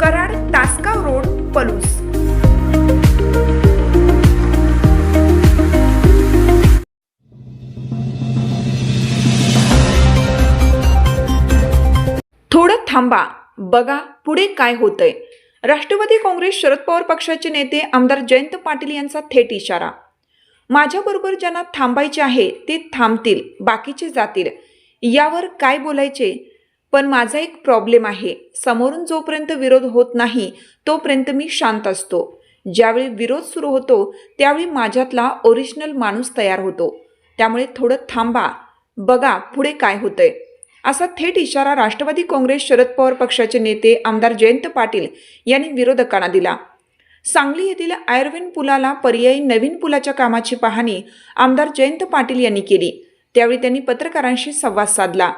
Karad Tasgaon road Palus. थोडं थांबा. बघा पुढे काय होतंय. राष्ट्रवादी काँग्रेस शरद पवार पक्षाचे नेते आमदार जयंत पाटील यांचा थेट इशारा. माझ्याबरोबर ज्यांना थांबायचे आहे ते थांबतील बाकीचे जातील. यावर काय बोलायचे? पण माझा एक प्रॉब्लेम आहे. समोरून जोपर्यंत विरोध होत नाही तोपर्यंत मी शांत असतो. ज्यावेळी विरोध सुरू होतो त्यावेळी माझ्यातला ओरिजिनल माणूस तयार होतो. त्यामुळे थोडं थांबा. बघा पुढे काय होतंय. असा थेट इशारा राष्ट्रवादी काँग्रेस शरद पवार पक्षाचे नेते आमदार जयंत पाटील यांनी विरोधकांना दिला. सांगली येथील आयर्वेन पुलाला पर्यायी नवीन पुलाच्या कामाची पाहणी आमदार जयंत पाटील यांनी केली. त्यावेळी त्यांनी पत्रकारांशी संवाद साधला.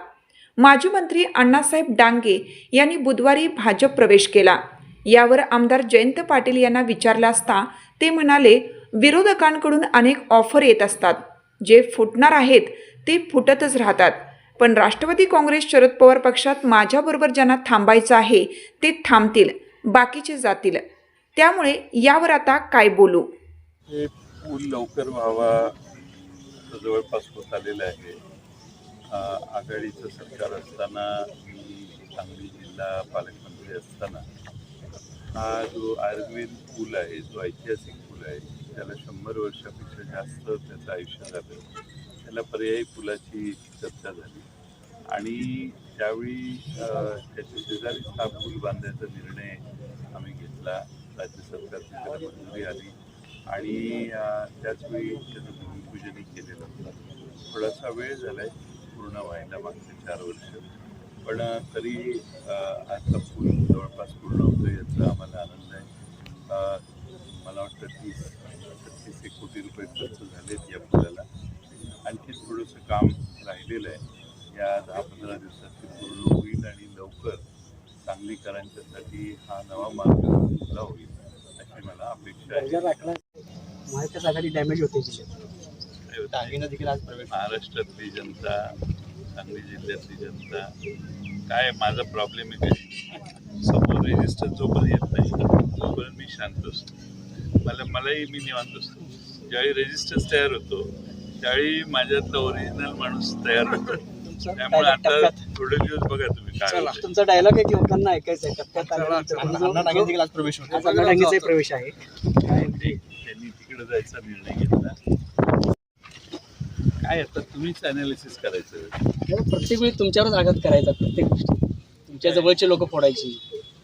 माजी मंत्री अण्णासाहेब डांगे यांनी बुधवारी भाजप प्रवेश केला. यावर आमदार जयंत पाटील यांना विचारला असता ते म्हणाले विरोधकांकडून अनेक ऑफर येत असतात. जे फुटणार आहेत ते फुटतच राहतात. पण राष्ट्रवादी काँग्रेस शरद पवार पक्षात माझ्याबरोबर ज्यांना थांबायचं आहे ते थांबतील. बाकीचे जातील. त्यामुळे यावर आता काय बोलू? हे पूल लवकर व्हावा जवळपास होत आलेलं आहे. आघाडीचं सरकार असताना मी सांगली जिल्हा पालकमंत्री असताना हा जो आयुर्वेद पूल आहे जो ऐतिहासिक पूल आहे त्याला शंभर वर्षापेक्षा जास्त त्याचं आयुष्य झालं. त्याला पर्यायी पुलाची चर्चा झाली. आणि त्यावेळी अं, त्याच्या हा पूल बांधायचा निर्णय आम्ही घेतला राज्य सरकारची त्याला मंजुरी आली. आणि त्याचवेळी त्याचं भूमिपूजनही केलेलं होतं. थोडासा वेळ झाला आहे पूर्ण व्हायला मागचे चार वर्ष. पण तरी आता पूल जवळपास पूर्ण होतं याचा आम्हाला आनंद आहे. मला वाटतं तीस छत्तीस एक कोटी रुपये खर्च झालेत या पुलाला. आणखी थोडंसं काम राहिलेलं आहे. या दहा पंधरा दिवसात ते पूर्ण होईल आणि लवकर सांगलीकरांच्यासाठी हा नवा मार्ग खुला होईल अशी मला अपेक्षा आहे. दर्जा महाविकास आघाडी डॅमेज होते डांगेनं देखील आज प्रवेश महाराष्ट्रातली जनता सांगली जिल्ह्यातली जनता काय माझा प्रॉब्लेम आहे काय समोर रेजिस्टर जोपर्यंत येत नाही तोपर्यंत मी शांत असतो. मला मलाही मी निवांत असतो. ज्यावेळी रेजिस्टर्स तयार होतो त्यावेळी माझ्यातला ओरिजिनल माणूस तयार होतो. त्यामुळे आता थोडे दिवस बघा तुम्ही काय. तुमचा डायलॉग लोकांना ऐकायचा आहे? डांगे देखील आज प्रवेश होतो आज अण्णा डांगेचाही प्रवेश आहे. त्यांनी तिकडे जायचा निर्णय घेतला. काय आता तुम्हीच अनालिसिस करायचं. प्रत्येक वेळी तुमच्यावरच आघात करायचा प्रत्येक गोष्टी. तुमच्या जवळचे लोक फोडायची.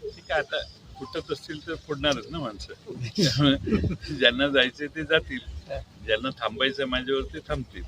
ठीक आहे आता फुटत असतील तर फोडणारच ना माणसं. त्यामुळे ज्यांना जायचे ते जातील. ज्यांना थांबायचं माझ्यावर ते थांबतील.